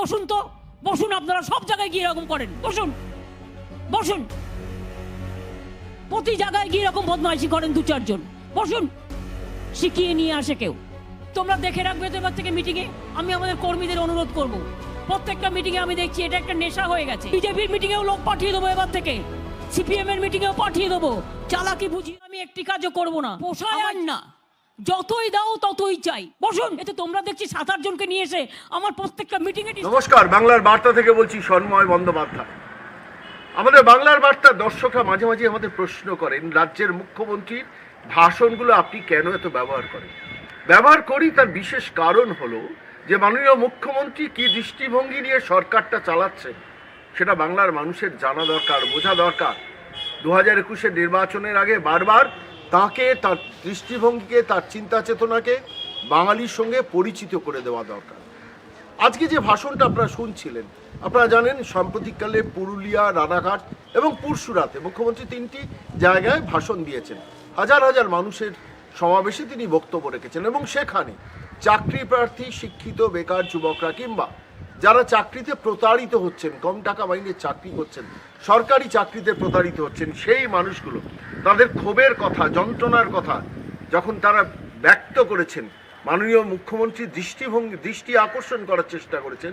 বসুন তো। বসুন, আপনারা সব জায়গায় গিয়ে এরকম করেন। বসুন। বসুন। প্রতি জায়গায় গিয়ে এরকম বদমাইশি করেন দু চারজন। বসুন। শিখিয়ে নিয়ে আসে কেউ। তোমরা দেখে রাখবে তো এবার থেকে মিটিংয়ে আমি আমাদের কর্মীদের অনুরোধ করব। প্রত্যেকটা মিটিংয়ে আমি দেখছি এটা একটা নেশা হয়ে গেছে। বিজেপির মিটিংয়েও লোক পাঠিয়ে দেবো এবার থেকে। সিপিএম এর মিটিংয়েও পাঠিয়ে দেবো। চালাকি বুঝি আমি একটি কাজও করব না। পোষায় না। যতই দাও, ততই চাই। বসুন, এতে তোমরা দেখছি সাত, আট জনকে নিয়ে এসে আমার প্রত্যেকটা মিটিংয়ে নমস্কার, বাংলার বার্তা থেকে বলছি সন্ময় বন্দ্যোপাধ্যায়। আমাদের বাংলার বার্তা দর্শকরা মাঝে মাঝে আমাদের প্রশ্ন করেন, রাজ্যের মুখ্যমন্ত্রীর ভাষণগুলো আপনি কেন এত ব্যবহার করেন? ব্যবহার করি তার বিশেষ কারণ হলো যে মাননীয় মুখ্যমন্ত্রী কি দৃষ্টিভঙ্গি নিয়ে সরকারটা চালাচ্ছেন, সেটা বাংলার মানুষের জানা দরকার, বোঝা দরকার। দু হাজার একুশের নির্বাচনের আগে বারবার তাকে তার দৃষ্টিভঙ্গিকে, তার চিন্তা চেতনাকে বাঙালির সঙ্গে পরিচিত করে দেওয়া দরকার। আজকে যে ভাষণটা আপনারা শুনছিলেন, আপনারা জানেন সাম্প্রতিককালে পুরুলিয়া, রানাঘাট এবং পুরসুরাতে মুখ্যমন্ত্রী তিনটি জায়গায় ভাষণ দিয়েছেন। হাজার হাজার মানুষের সমাবেশে তিনি বক্তব্য রেখেছেন এবং সেখানে চাকরি প্রার্থী, শিক্ষিত, বেকার যুবকরা কিংবা যারা চাকরিতে প্রতারিত হচ্ছেন, কম টাকা মাইনে চাকরি করছেন, সরকারি চাকরিতে প্রতারিত হচ্ছেন, সেই মানুষগুলো, তাদের ক্ষোভের কথা, যন্ত্রণার কথা যখন তারা ব্যক্ত করেছেন, মাননীয় মুখ্যমন্ত্রী দৃষ্টিভঙ্গি, দৃষ্টি আকর্ষণ করার চেষ্টা করেছেন,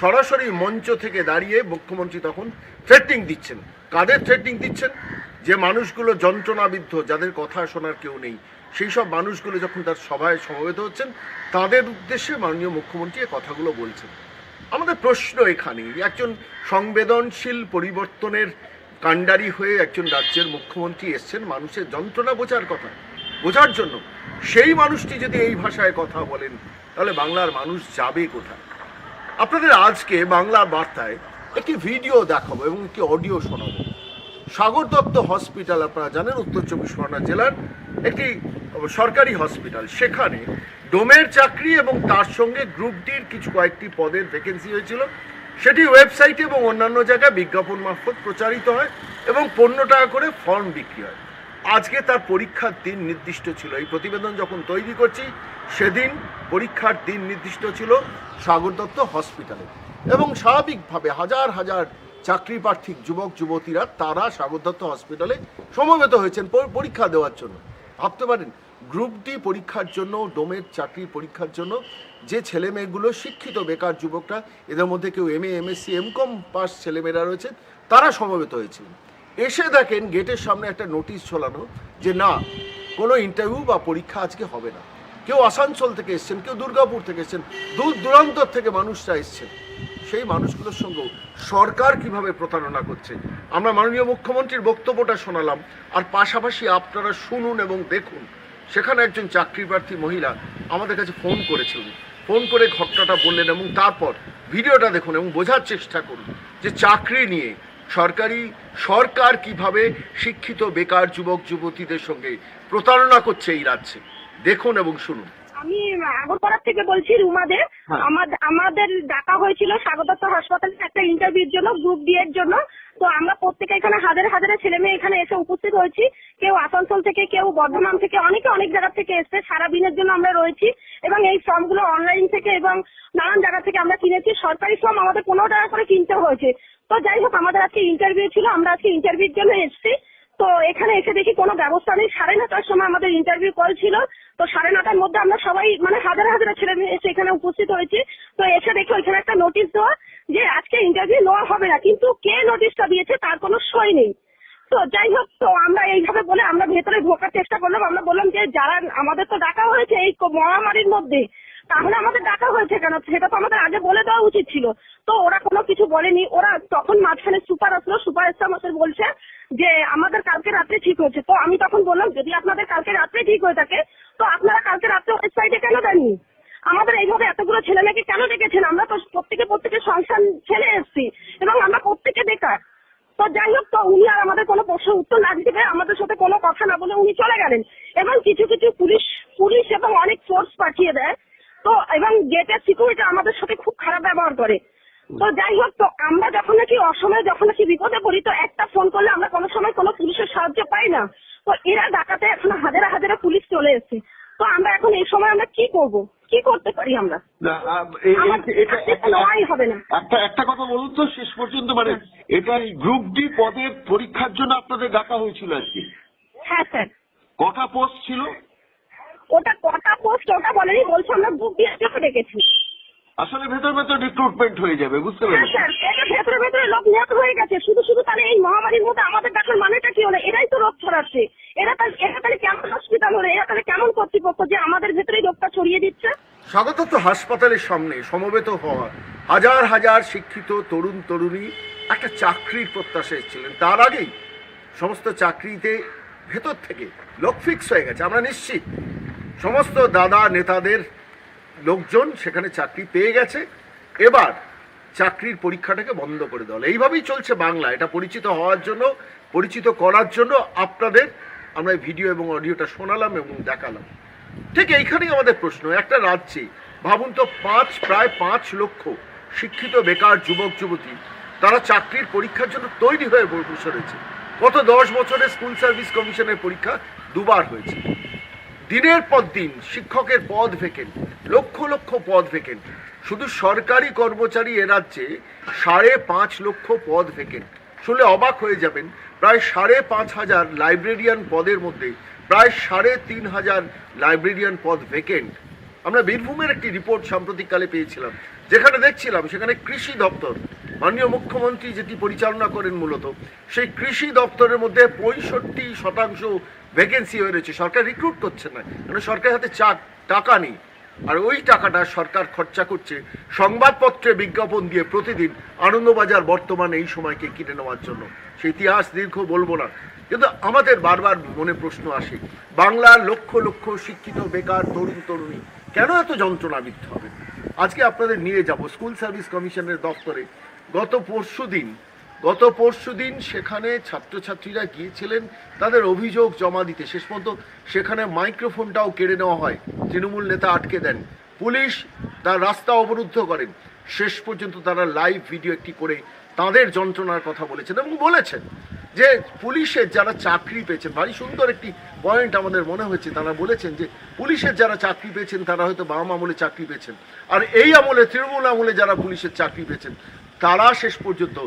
সরাসরি মঞ্চ থেকে দাঁড়িয়ে মুখ্যমন্ত্রী তখন থ্রেটিং দিচ্ছেন। কাদের থ্রেটিং দিচ্ছেন? যে মানুষগুলো যন্ত্রণাবিদ্ধ, যাদের কথা শোনার কেউ নেই, সেই সব মানুষগুলো যখন তার সভায় সমবেত হচ্ছেন, তাদের উদ্দেশ্যে মাননীয় মুখ্যমন্ত্রী কথাগুলো বলছেন। আমাদের প্রশ্ন এখানে, একজন সংবেদনশীল পরিবর্তনের কাণ্ডারি হয়ে একজন রাজ্যের মুখ্যমন্ত্রী এসছেন, মানুষের যন্ত্রণা বোঝার কথা, বোঝার জন্য। সেই মানুষটি যদি এই ভাষায় কথা বলেন, তাহলে বাংলার মানুষ যাবে কোথায়? আপনাদের আজকে বাংলা বার্তায় একটি ভিডিও দেখাবো এবং একটি অডিও শোনাবো। সাগর দত্ত হসপিটাল, আপনারা জানেন, উত্তর চব্বিশ পরগনা জেলার একটি সরকারি হসপিটাল। সেখানে ডোমের চাকরি এবং তার সঙ্গে গ্রুপ ডির কিছু কয়েকটি পদের ভ্যাকেন্সি হয়েছিল। সেটি ওয়েবসাইটে এবং অন্যান্য জায়গায় বিজ্ঞাপন মারফত প্রচারিত হয় এবং পনেরো টাকা করে ফর্ম বিক্রি হয়। আজকে তার পরীক্ষার দিন নির্দিষ্ট ছিল। এই প্রতিবেদন যখন তৈরি করছি, সেদিন পরীক্ষার দিন নির্দিষ্ট ছিল সাগর দত্ত হসপিটালে এবং স্বাভাবিকভাবে হাজার হাজার চাকরি প্রার্থী, যুবক, যুবতীরা তারা সাগর দত্ত হসপিটালে সমবেত হয়েছেন পরীক্ষা দেওয়ার জন্য। ভাবতে পারেন গ্রুপ ডি পরীক্ষার জন্য ডোমের চাকরি পরীক্ষার জন্য যে ছেলে মেয়েগুলো শিক্ষিত বেকার যুবকরা, এদের মধ্যে কেউ M A M S MSc MCom pass ছেলেমেয়েরা রয়েছে, তারা সমবেত হয়েছিলেন এসে দেখেন গেটের সামনে একটা নোটিশ ঝোলানো যে না, কোনো ইন্টারভিউ বা পরীক্ষা আজকে হবে না। কেউ আসানসোল থেকে এসছেন, কেউ দুর্গাপুর থেকে এসছেন দূর দূরান্তর থেকে মানুষরা এসছেন। সেই মানুষগুলোর সঙ্গেও সরকার কীভাবে প্রতারণা করছে? আমরা মাননীয় মুখ্যমন্ত্রীর বক্তব্যটা শোনালাম, আর পাশাপাশি আপনারা শুনুন এবং দেখুন। সেখানে একজন চাকরি প্রার্থী মহিলা আমাদের কাছে ফোন করেছিলেন ফোন করে ঘটনাটা বললেন এবং তারপর ভিডিওটা দেখুন এবং বোঝার চেষ্টা করুন যে চাকরি নিয়ে সরকারি, সরকার কীভাবে শিক্ষিত, বেকার যুবক, যুবতীদের সঙ্গে প্রতারণা করছে এই রাজ্যে। দেখুন এবং শুনুন। আমি আগরপাড়ার থেকে বলছি রুমাদের। হ্যাঁ। আমাদের আমাদের ডাকা হয়েছিল স্বাগতত্ব হাসপাতালে একটা ইন্টারভিউর জন্য গ্রুপ ডি এর জন্য। তো আমরা প্রত্যেকে এখানে হাজারে হাজারে ছেলে মেয়ে এখানে এসে উপস্থিত হয়েছি। কেউ আসানসোল থেকে কেউ বর্ধমান থেকে অনেকে অনেক জায়গা থেকে এসছে। সারা দিনের জন্য আমরা রয়েছি এবং এই ফর্মগুলো অনলাইন থেকে এবং নানান জায়গা থেকে আমরা কিনেছি। সরকারি ফর্ম আমাদের পনেরো টাকা করে কিনতে হয়েছে। তো যাই হোক আমাদের আজকে ইন্টারভিউ ছিল। আমরা আজকে ইন্টারভিউর জন্য এসেছি। তো এখানে এসে দেখি কোনো ব্যবস্থা নেই। সাড়ে নটার সময় আমাদের ইন্টারভিউ কল ছিল। তো সাড়ে নটার মধ্যে আমরা সবাই মানে হাজার হাজার ছেলে মেয়ে এসে এখানে উপস্থিত হয়েছি। তো এসে দেখি ওইখানে একটা নোটিশ দেওয়া যে আজকে ইন্টারভিউ নেওয়া হবে না। কিন্তু কে নোটিশটা দিয়েছে তার কোনো সই নেই। তো যাই হোক, তো আমরা এইভাবে বলে আমরা ভেতরে ঢোকার চেষ্টা করলাম। আমরা বললাম যে যারা, আমাদের তো ডাকা হয়েছে এই মহামারীর মধ্যে, তাহলে আমাদের ডাকা হয়েছে কেন? সেটা তো আমাদের আগে বলে দেওয়া উচিত ছিল। তো ওরা কোনো কিছু বলেনি। ওরা তখন মাঝখানে সুপার আসলো। সুপার এসে বলছে যে আমাদের কালকে রাত্রে ঠিক হয়েছে। তো আমি তখন বললাম, যদি আপনাদের কালকে রাত্রে ঠিক হয়ে থাকে, তো আপনারা কালকে রাত্রে ওয়েবসাইটে কেন দেননি? আমাদের এইভাবে এতগুলো ছেলে মেয়েকে কেন ডেকেছেন? আমরা তো প্রত্যেকে প্রত্যেকে সংসার ছেলে এসছি, এবং আমরা প্রত্যেকে বেকার। তো যাই হোক, তো উনি আর আমাদের কোনো প্রশ্নের উত্তর না দিতে আমাদের সাথে কোনো কথা না বলে উনি চলে গেলেন। এবং কিছু কিছু পুলিশ পুলিশ এবং অনেক ফোর্স পাঠিয়ে দেয়। তো এবং গেটের সিকিউরিটি আমাদের সাথে খুব খারাপ ব্যবহার করে। তো যাই হোক তো আমরা যখন নাকি অসময়ে যখন নাকি বিপদে পড়ি তো একটা ফোন করলে আমরা কোনো সময় কোনো পুলিশের সাহায্য পাই না। তো এরা ডাকাতে এখন হাজারে হাজারে পুলিশ চলে এসেছে। তো আমরা এখন এই সময় আমরা কি করব? কি করতে পারি আমরা? হবে না। একটা একটা কথা বলুন তো শেষ পর্যন্ত মানে এটা এই গ্রুপ ডি পদের পরীক্ষার জন্য আপনাদের ডাকা হয়েছিল আজকে? হ্যাঁ স্যার। কটা পোস্ট ছিল? ওটা কটা পোস্ট ওটা বলেনি বলছে আমরা গ্রুপ জন্য ডেকেছি। আসলে ভেতর ভেতর রিক্রুটমেন্ট হয়ে যাবে বুঝতে হ্যাঁ স্যার এটা ভেতরে ভেতরে লোক নিহত হয়ে গেছে। শুধু শুধু তাহলে এই মহামারীর মধ্যে আমাদের দেখার মানেটা কি হলো? এরাই তো রোগ ছড়াচ্ছে। এরা তাহলে এরা তাহলে কেমন হসপিটাল হলো? এরা তাহলে কেমন কর্তৃপক্ষ যে আমাদের ভেতরেই রোগটা ছড়িয়ে দিচ্ছে? স্বাগত তো হাসপাতালের সামনে সমবেত হওয়া। হাজার হাজার শিক্ষিত তরুণ তরুণী একটা চাকরির প্রত্যাশা এসেছিলেন। তার আগেই সমস্ত চাকরিতে ভেতর থেকে লোক ফিক্স হয়ে গেছে আমরা নিশ্চিত। সমস্ত দাদা নেতাদের লোকজন সেখানে চাকরি পেয়ে গেছে। এবার চাকরির পরীক্ষাটাকে বন্ধ করে দেওয়া এইভাবেই চলছে বাংলা। এটা পরিচিত হওয়ার জন্য, পরিচিত করার জন্য আপনাদের আমরা ভিডিও এবং অডিওটা শোনালাম এবং দেখালাম। ঠিক এইখানেই আমাদের প্রশ্ন, একটা রাজ্যে ভাবুন তো পাঁচ, প্রায় পাঁচ লক্ষ শিক্ষিত, বেকার যুবক, যুবতী, তারা চাকরির পরীক্ষার জন্য তৈরি হয়ে বসে রয়েছে। গত দশ বছরে স্কুল সার্ভিস কমিশনের পরীক্ষা দুবার হয়েছে। দিনের পর দিন শিক্ষকের পদ ভেকেন্ট লক্ষ লক্ষ পদ ভেকেন্ট শুধু সরকারি কর্মচারী এ রাজ্যে সাড়ে পাঁচ লক্ষ পদ ভেকেন্ট শুনলে অবাক হয়ে যাবেন, প্রায় সাড়ে পাঁচ হাজার লাইব্রেরিয়ান পদের মধ্যে প্রায় সাড়ে তিন হাজার লাইব্রেরিয়ান পদ ভেকেন্ট। আমরা বীরভূমের একটি রিপোর্ট সাম্প্রতিককালে পেয়েছিলাম, যেখানে দেখছিলাম সেখানে কৃষি দপ্তর, মাননীয় মুখ্যমন্ত্রী যেটি পরিচালনা করেন মূলত, সেই কৃষি দপ্তরের মধ্যে পঁয়ষট্টি শতাংশ ভ্যাকেন্সি হয়ে রয়েছে, সরকার রিক্রুট করছে না। কারণ সরকারের হাতে চা, টাকা নেই। আর ওই টাকাটা সরকার খরচা করছে সংবাদপত্রে বিজ্ঞাপন দিয়ে প্রতিদিন আনন্দবাজার বর্তমানে এই সময়কে কিনে নেওয়ার জন্য। সে ইতিহাস দীর্ঘ বলব না। কিন্তু আমাদের বারবার মনে প্রশ্ন আসে, বাংলার লক্ষ লক্ষ শিক্ষিত, বেকার, তরুণ, তরুণী, কেন এত যন্ত্রণাবিদ্ধ হবে? আজকে আপনাদের নিয়ে যাব স্কুল সার্ভিস কমিশনের দপ্তরে। গত পরশু দিন গত পরশু দিন সেখানে ছাত্রছাত্রীরা গিয়েছিলেন, তাদের অভিযোগ জমা দিতে। শেষ পর্যন্ত সেখানে মাইক্রোফোনটাও কেড়ে নেওয়া হয়। তৃণমূল নেতা আটকে দেন। পুলিশ তার রাস্তা অবরুদ্ধ করেন। শেষ পর্যন্ত তারা লাইভ ভিডিও একটি করে তাদের যন্ত্রণার কথা বলেছেন এবং বলেছেন যে পুলিশের যারা চাকরি পেয়েছেন, ভারী সুন্দর একটি পয়েন্ট আমাদের মনে হয়েছে, তারা বলেছেন যে পুলিশের যারা চাকরি পেয়েছেন, তারা হয়তো বাম আমলে চাকরি পেয়েছেন। আর এই আমলে, তৃণমূল আমলে যারা পুলিশের চাকরি পেয়েছেন তারা শেষ পর্যন্ত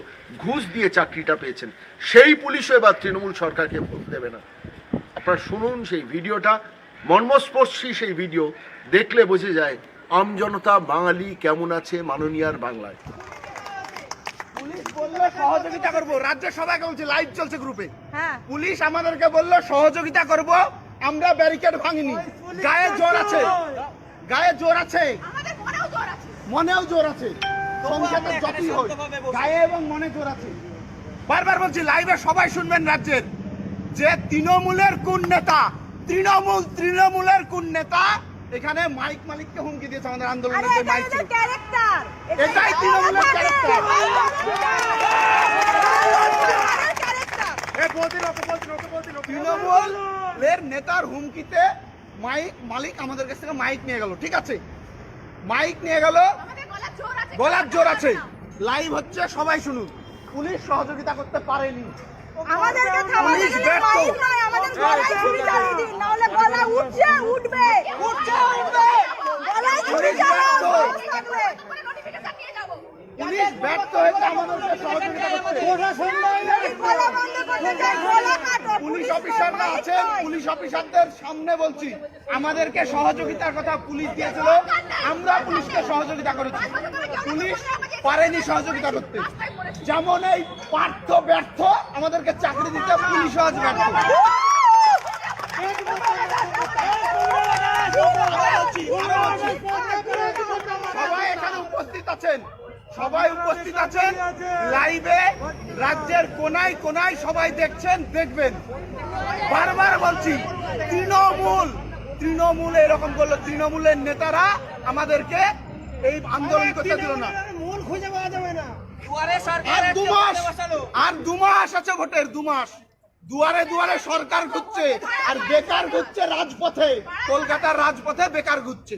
ঘুষ দিয়ে চাকরিটা পেয়েছেন। সেই পুলিশও এবার তৃণমূল সরকারকে ভোট দেবে না। আপনারা শুনুন সেই ভিডিওটা মর্মস্পর্শী সেই ভিডিও দেখলে বোঝা যায় আমজনতা বাঙালি কেমন আছে মাননীয়ার বাংলায়। সহযোগিতা করব। রাজ্য সবাইকে বলছে লাইভ চলছে গ্রুপে হ্যাঁ। পুলিশ আমাদেরকে বলল সহযোগিতা করব আমরা ব্যারিকেড ভাঙিনি। গায়ে জোর আছে। গায়ে জোর আছে। আমাদের মনেও জ্বর আছে। মনেও জোর আছে। সংখ্যাটা যতই হোক গায়ে এবং মনে জোর বারবার বলছি লাইভে সবাই শুনবেন রাজ্যের। যে তৃণমূলের কোন নেতা তৃণমূল তৃণমূলের কোন নেতা এখানে মাইক মালিককে হুমকি দিয়েছে আমাদের আন্দোলনের যে এটা মাইক ছিল। এদের ক্যারেক্টার এটাই তৃণমূলের। তৃণমূলের নেতার হুমকিতে মাইক মালিক আমাদের কাছ থেকে মাইক নিয়ে গেল ঠিক আছে? মাইক নিয়ে গেল। গলার জোর আছে। লাইভ হচ্ছে সবাই শুনুন। পুলিশ সহযোগিতা করতে পারেনি। আমাদেরকে থামাতে গেলে ব্যর্থ। নয় আমাদের গলায় ছুরি চালিয়ে দিন নাহলে গলা উঠছে উঠবে। উঠছে উঠবে। গলায় ছুরি পুলিশ ব্যর্থ। চালাও থাকবে। পুলিশ ব্যর্থ হয়েছে আমাদেরকে সহযোগিতা করতে। গলা পুলিশ অফিসাররা আছেন, পুলিশ অফিসারদের সামনে বলছি, আমাদেরকে সহযোগিতার কথা পুলিশ দিয়েছিল, আমরা পুলিশকে সহযোগিতা করেছি। পুলিশ পারেনি সহযোগিতা করতে। যেমন এই পার্থ ব্যর্থ, আমাদেরকে চাকরি দিতে পুলিশ ব্যর্থ। সবাই এখানে উপস্থিত আছেন, সবাই উপস্থিত আছেন লাইভে রাজ্যের কোনায় কোনায় সবাই দেখছেন দেখবেন। বারবার বলছি তৃণমূল তৃণমূল এরকম করল তৃণমূলের নেতারা আমাদেরকে এই আন্দোলন করতে দিল না। মূল খুঁজে পাওয়া যাবে না। আর দু মাস আর দু মাস আছে ভোটের দু মাস। দুয়ারে দুয়ারে সরকার ঘুরছে আর বেকার ঘুরছে রাজপথে। কলকাতার রাজপথে বেকার ঘুরছে।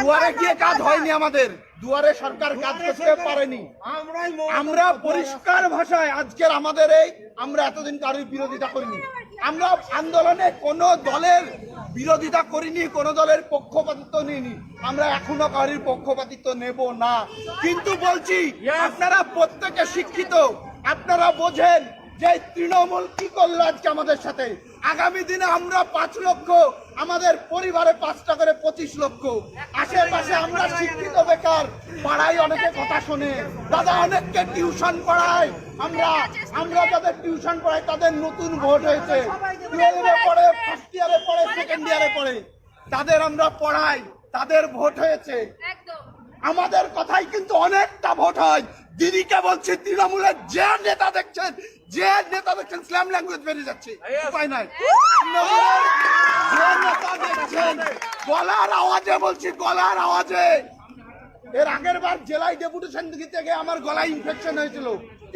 দুয়ারে গিয়ে কাজ হয়নি আমাদের। দুয়ারে সরকার কাজ করতে পারেনি। আমরা পরিষ্কার ভাষায় আজকের আমাদের এই আমরা এতদিন কারোর বিরোধিতা করিনি। আমরা আন্দোলনে কোনো দলের বিরোধিতা করিনি কোনো দলের পক্ষপাতিত্ব নিইনি। আমরা এখনও কারোর পক্ষপাতিত্ব নেব না। কিন্তু বলছি আপনারা প্রত্যেকে শিক্ষিত। আপনারা বোঝেন যে তৃণমূল কি করল আজকে আমাদের সাথে। আগামী দিনে আমরা পাঁচ লক্ষ, আমাদের পরিবারে পাঁচটা করে পঁচিশ লক্ষ। আশেপাশে আমরা শিক্ষিত বেকার, পাড়ায় অনেকে কথা শোনে। দাদা, অনেককে টিউশন পড়ায়। আমরা আমরা যাদের টিউশন পড়াই তাদের নতুন ভোট হয়েছে। টুয়েলভে পড়ে ফার্স্ট ইয়ারে পড়ে সেকেন্ড ইয়ারে পড়ে। তাদের আমরা পড়াই, তাদের ভোট হয়েছে। আমাদের কথাই কিন্তু অনেকটা ভোট হয়। দিদিকে বলছি তৃণমূলের যে নেতা দেখছেন যে নেতা দেখছেন স্ল্যাম ল্যাঙ্গুয়েজ বেরিয়ে যাচ্ছে। উপায় নাই। যে নেতা দেখছেন গলার আওয়াজে বলছি গলার আওয়াজে। এর আগের বার জেলায় ডেপুটেশন দিতে গিয়ে আমার গলায় ইনফেকশন হয়েছিল।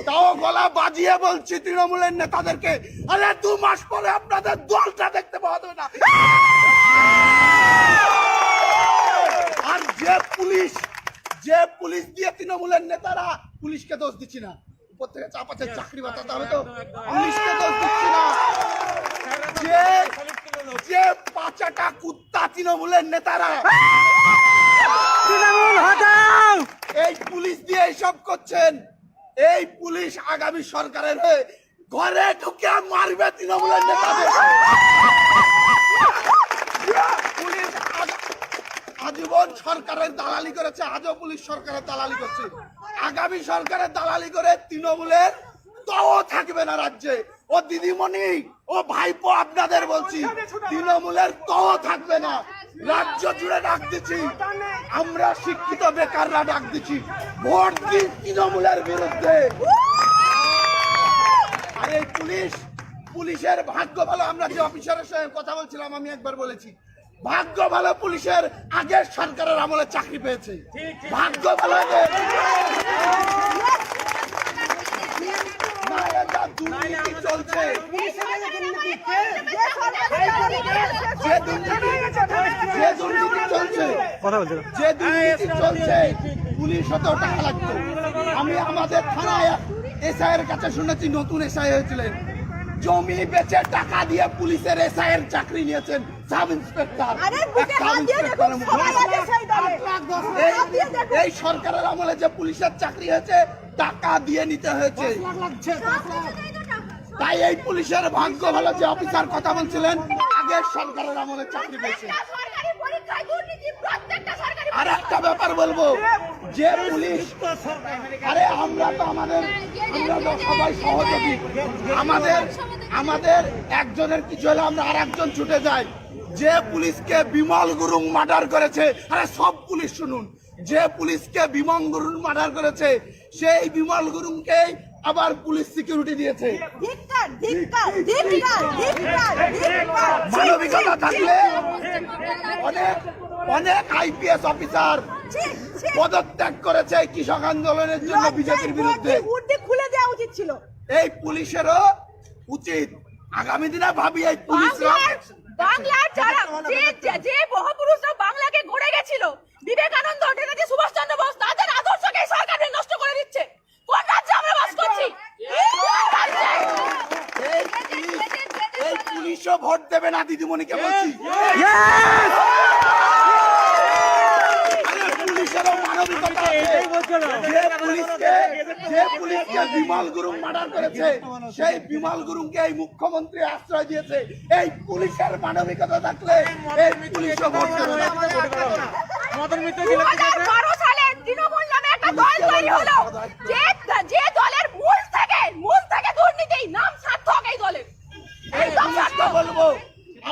তাও গলা বাজিয়ে বলছি তৃণমূলের নেতাদেরকে আরে দু মাস পরে আপনাদের দলটা দেখতে পাওয়া যাবে না। আর যে পুলিশ যে পুলিশ দিয়ে তৃণমূলের নেতারা পুলিশকে দোষ দিচ্ছি না। উপর থেকে চাপাচ্ছে চাকরি বাঁচাতে হবে তো পুলিশকে দোষ দিচ্ছি না। যে যে পাঁচাটা কুত্তা তৃণমূলের নেতারা এই পুলিশ দিয়ে এইসব করছেন। এই পুলিশ আগামী সরকারের হয়ে ঘরে ঢুকে মারবে তৃণমূলের নেতাদের পুলিশ আগ- আজীবন সরকারের দালালি করেছে? আজও পুলিশ সরকারের দালালি করছে। আগামী সরকারের দালালি করে তৃণমূলের তাও থাকবে না রাজ্যে। ও দিদিমণি, ও ভাইপো আপনাদের বলছি, তৃণমূলের তাও থাকবে না। রাজ্য জুড়ে ডাক দিচ্ছি। আমরা শিক্ষিত বেকাররা ডাক দিচ্ছি। ভোট দিন তৃণমূলের বিরুদ্ধে? আর এই পুলিশ, পুলিশের ভাগ্য ভালো। আমরা যে অফিসারের সঙ্গে কথা বলছিলাম, আমি একবার বলেছি। ভাগ্য ভালো পুলিশের আগের সরকারের আমলে চাকরি পেয়েছে। ভাগ্য ভালো চলছে। যে দুর্নীতি চলছে। যে দুর্নীতি চলছে পুলিশ টাকা লাগতো। আমি আমাদের থানায় এসআই এর কাছে শুনেছি নতুন এসআই হয়েছিলেন। জমি বেচে টাকা দিয়ে পুলিশের এসআই এর চাকরি নিয়েছেন সাব ইন্সপেক্টর। এই সরকারের আমলে যে পুলিশের চাকরি হয়েছে টাকা দিয়ে নিতে হয়েছে। তাই এই পুলিশের ভাগ্য ভালো যে অফিসার কথা বলছিলেন আগের সরকারের আমলে চাকরি পেয়েছে। আর একটা ব্যাপার বলব, যে পুলিশ, আরে আমরা তো আমাদের, আমরা তো সবাই সহযোগী। আমাদের আমাদের একজনের কিছু হলে আমরা আর একজন ছুটে যাই। যে পুলিশকে বিমল গুরুং মার্ডার করেছে, আরে সব পুলিশ শুনুন, যে পুলিশকে বিমল গুরুং মার্ডার করেছে, সেই বিমল গুরুংকে আবার পুলিশ সিকিউরিটি দিয়েছে। মানবিকতা থাকলে অনেক অনেক আইপিএস অফিসার। পদত্যাগ করেছে এই কৃষক আন্দোলনের জন্য বিজেপির বিরুদ্ধে। খুলে দেওয়া উচিত ছিল। এই পুলিশেরও উচিত। আগামী দিনে ভাবি এই পুলিশ বাংলার যারা যে যে- যে মহাপুরুষরা বাংলাকে গড়ে গেছিল বিবেকানন্দ নেতাজি সুভাষচন্দ্র বোস তাদের আদর্শকে এই সরকার নষ্ট করে দিচ্ছে কোন রাজ্যে আমরা বাস করছি কোন রাজ্যে? এই পুলিশ এই পুলিশও ভোট দেবে না দিদিমণিকে বলছি আরে পুলিশেরও মানবিকতা আছে। যে পুলিশকে যে পুলিশকে বিমল গুরুং মার্ডার করেছে সেই বিমল গুরুংকে এই মুখ্যমন্ত্রী আশ্রয় দিয়েছে। এই পুলিশের মানবিকতা থাকলে এই পুলিশও ভোট দেবে না 2012 সালে তৃণমূল নামে একটা দল তৈরি হলো যে যে দলের মূল থেকে মূল থেকে দুর্নীতি নাম সার্থক এই দলের এই একদম পুলিশকে সার্থক বলব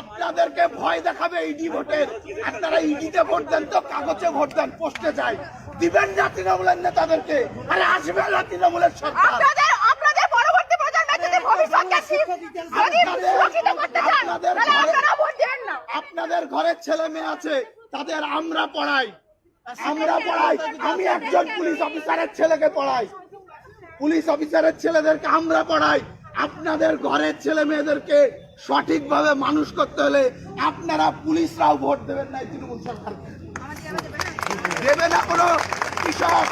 আপনাদেরকে ভয় দেখাবে ইডি ভোটের আপনারা ইডিতে ভোট দেন তো কাগজে ভোট দেন পোস্টে যায় দিবেন না তৃণমূলের নেতাদেরকে আরে আসবে না তৃণমূলের সরকার। আপনাদের ঘরের ছেলে মেয়ে আছে তাদের আমরা পড়াই। আমরা পড়াই। আমি একজন পুলিশ অফিসারের ছেলেকে পড়াই। পুলিশ অফিসারের ছেলেদেরকে আমরা পড়াই। আপনাদের ঘরের ছেলে মেয়েদেরকে সঠিকভাবে মানুষ করতে হলে আপনারা পুলিশরাও ভোট দেবেন না তৃণমূল সরকার। দেবে না কোনো কৃষক।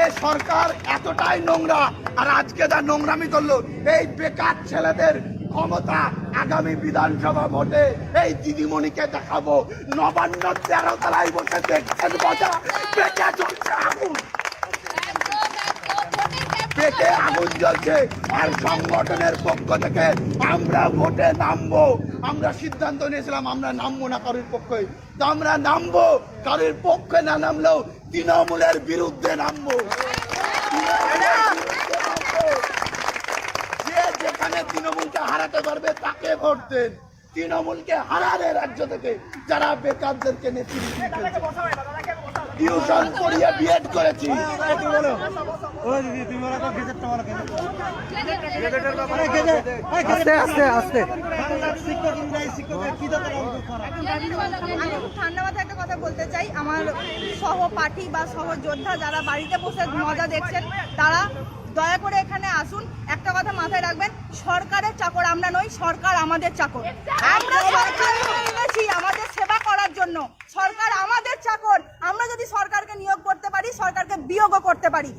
এ সরকার এতটাই নোংরা, আর আজকে যা নোংরামি করল, এই বেকার ছেলেদের ক্ষমতা আগামী বিধানসভা ভোটে এই দিদিমণিকে দেখাবো। নবান্ন তেরো তলায় বসে দেখছেন মজা। পেটে চলছে আগুন। পেটে আগুন জ্বলছে আর সংগঠনের পক্ষ থেকে আমরা ভোটে নামবো। আমরা সিদ্ধান্ত নিয়েছিলাম আমরা নামবো না কারোর পক্ষে। তো আমরা নামবো, কারোর পক্ষে না নামলেও তৃণমূলের বিরুদ্ধে নামবো। যেখানে তৃণমূলকে হারাতে পারবে তাকে ভোট দেন। তৃণমূলকে হারালে রাজ্য থেকে যারা বেকারদেরকে নেতৃত্ব। টিউশন পড়িয়ে বিএড করেছি। আস্তে আস্তে আস্তে। আমি খুব ঠান্ডা মাথায় একটা কথা বলতে চাই। আমার সহপাঠী বা সহযোদ্ধা যারা বাড়িতে বসে মজা দেখছেন তারা দয়া করে এখানে আসুন। একটা কথা মাথায় রাখবেন সরকারের চাকর আমরা নই সরকার আমাদের চাকর। আমরা সরকার হয়ে আমাদের করার জন্য। সরকার আমাদের চাকর। আমরা যদি সরকারকে নিয়োগ করতে পারি সরকারকে বিয়োগও করতে পারি।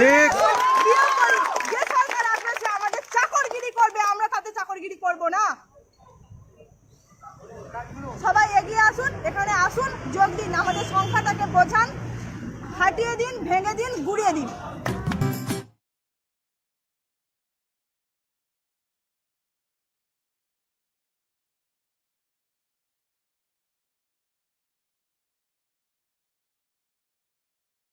বিয়োগ করি যে সরকার আসবে সে আমাদের চাকরগিরি করবে। আমরা তাতে চাকরগিরি করব না। সবাই এগিয়ে আসুন এখানে আসুন যোগ দিন। আমাদের সংখ্যাটাকে বোঝান। হাঁটিয়ে দিন ভেঙে দিন গুড়িয়ে দিন।